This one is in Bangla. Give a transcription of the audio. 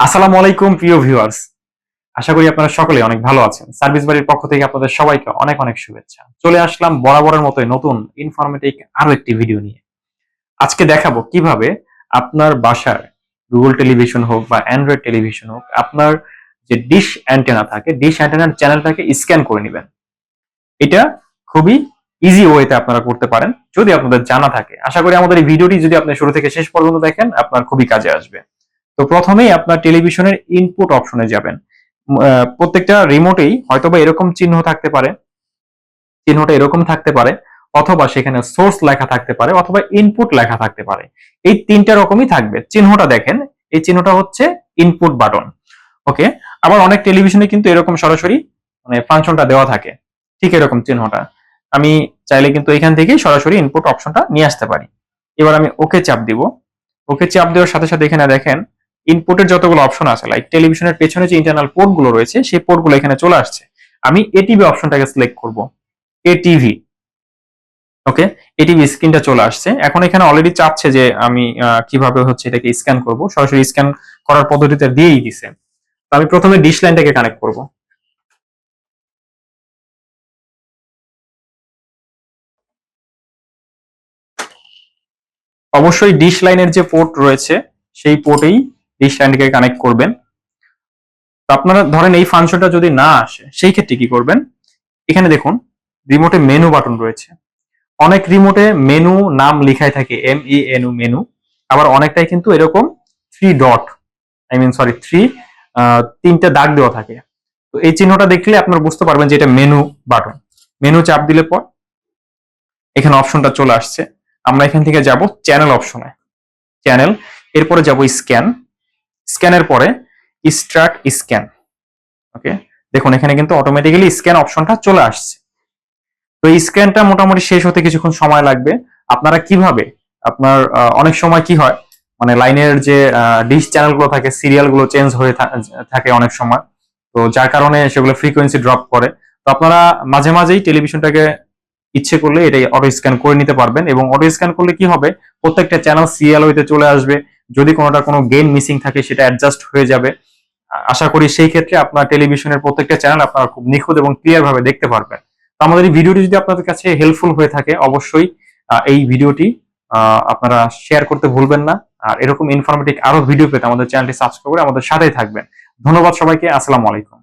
আসসালামু আলাইকুম, প্রিয় ভিউয়ার্স। আশা করি আপনারা সকলে অনেক ভালো আছেন। সার্ভিস বাড়ির পক্ষ থেকে আপনাদের সবাইকে অনেক অনেক শুভেচ্ছা। চলে আসলাম বরাবরের মতোই নতুন ইনফরমেটিভ আরও একটি ভিডিও নিয়ে। আজকে দেখাবো কীভাবে আপনার বাসার গুগল টেলিভিশন হোক বা অ্যান্ড্রয়েড টেলিভিশন হোক, আপনার যে ডিশ অ্যান্টেনা থাকে ডিশ অ্যান্টেনার চ্যানেলটাকে স্ক্যান করে নেবেন। এটা খুবই ইজি ওয়েতে আপনারা করতে পারেন। যদি আপনাদের জানা থাকে, আশা করি আমাদের এই ভিডিওটি যদি আপনি শুরু থেকে শেষ পর্যন্ত দেখেন, আপনার খুবই কাজে আসবে। তো প্রথমেই আপনার টেলিভিশনের ইনপুট অপশনে যাবেন। প্রত্যেকটা রিমোটেই হয়তোবা এরকম চিহ্ন থাকতে পারে, চিহ্নটা এরকম থাকতে পারে, অথবা সেখানে সোর্স লেখা থাকতে পারে, অথবা ইনপুট লেখা থাকতে পারে। এই তিনটা রকমই থাকবে। চিহ্নটা দেখেন, এই চিহ্নটা হচ্ছে ইনপুট বাটন ওকে? আবার অনেক টেলিভিশনে কিন্তু এরকম সরাসরি মানে ফাংশনটা দেওয়া থাকে। ঠিক এরকম চিহ্নটা। আমি চাইলে কিন্তু এখান থেকেই সরাসরি ইনপুট অপশনটা নিয়ে আসতে পারি। এবার আমি ওকে চাপ দিব। ওকে চাপ দেওয়ার সাথে সাথে এখানে দেখেন ইনপুটের যতগুলো অপশন আছে লাইক টেলিভিশনের পেছনে যে ইন্টারনাল পোর্টগুলো রয়েছে, সেই পোর্টগুলো এখানে চলে আসছে। আমি এটিভি অপশনটাকে সিলেক্ট করব। এটিভি ওকে এটিভি স্ক্রিনটা চলে আসছে। এখন এখানে অলরেডি চাচ্ছে যে আমি কীভাবে হচ্ছে এটাকে স্ক্যান করব। সরাসরি স্ক্যান করার পদ্ধতিতে দিয়েই দিছে। তো আমি প্রথমে ডিশ লাইনটাকে কানেক্ট করব। অবশ্যই ডিশ লাইনের যে পোর্ট রয়েছে, সেই পোর্টেই ডিশ লাইনটাকে কানেক্ট করবেন। তো আপনারা ধরেন এই ফাংশনটা যদি না আসে, সেই ক্ষেত্রে কি করবেন? এখানে দেখুন রিমোটে মেনু বাটন রয়েছে। অনেক রিমোটে মেনু নাম লেখাই থাকে M E N U menu আবার অনেকটাই কিন্তু এরকম three dot I mean sorry three তিনটা দাগ দেওয়া থাকে। তো এই চিহ্নটা দেখলে আপনারা বুঝতে পারবেন যে এটা মেনু বাটন মেনু চাপ দিলে পর এখানে অপশনটা চলে আসছে। আমরা এখান থেকে যাব চ্যানেল অপশনে চ্যানেল এরপরে যাব স্ক্যান স্ক্যানের পরে স্টার্ট স্ক্যান। ওকে? দেখুন, এখানে কিন্তু অটোমেটিক্যালি স্ক্যান অপশনটা চলে আসছে। তো স্ক্যানটা মোটামুটি শেষ হতে কিছুক্ষণ সময় লাগবে। আপনারা কীভাবে, আপনার অনেক সময় কি হয় মানে লাইনের যে ডিশ চ্যানেলগুলো থাকে, সিরিয়ালগুলো চেঞ্জ হয়ে থাকে অনেক সময়। তো যার কারণে সেগুলো ফ্রিকোয়েন্সি ড্রপ করে। তো আপনারা মাঝে মাঝেই টেলিভিশনটাকে ইচ্ছে করলে এটাই অটো স্ক্যান করে নিতে পারবেন এবং অটো স্ক্যান করলে কি হবে, প্রত্যেকটা চ্যানেল সিরিয়াল হইতে চলে আসবে। যদি কোনোটা কোনো গেম মিসিং থাকে, সেটা অ্যাডজাস্ট হয়ে যাবে। আশা করি সেই ক্ষেত্রে আপনার টেলিভিশনের প্রত্যেকটা চ্যানেল আপনারা খুব নিখুঁত এবং ক্লিয়ার ভাবে দেখতে পারবেন। তো আমাদের এই ভিডিওটি যদি আপনাদের কাছে হেল্পফুল হয়ে থাকে, অবশ্যই এই ভিডিওটি আপনারা শেয়ার করতে ভুলবেন না। আর এরকম ইনফরমেটিভ আরও ভিডিও পেতে আমাদের চ্যানেলটি সাবস্ক্রাইব করে আমাদের সাথেই থাকবেন। ধন্যবাদ সবাইকে, আসসালামু আলাইকুম।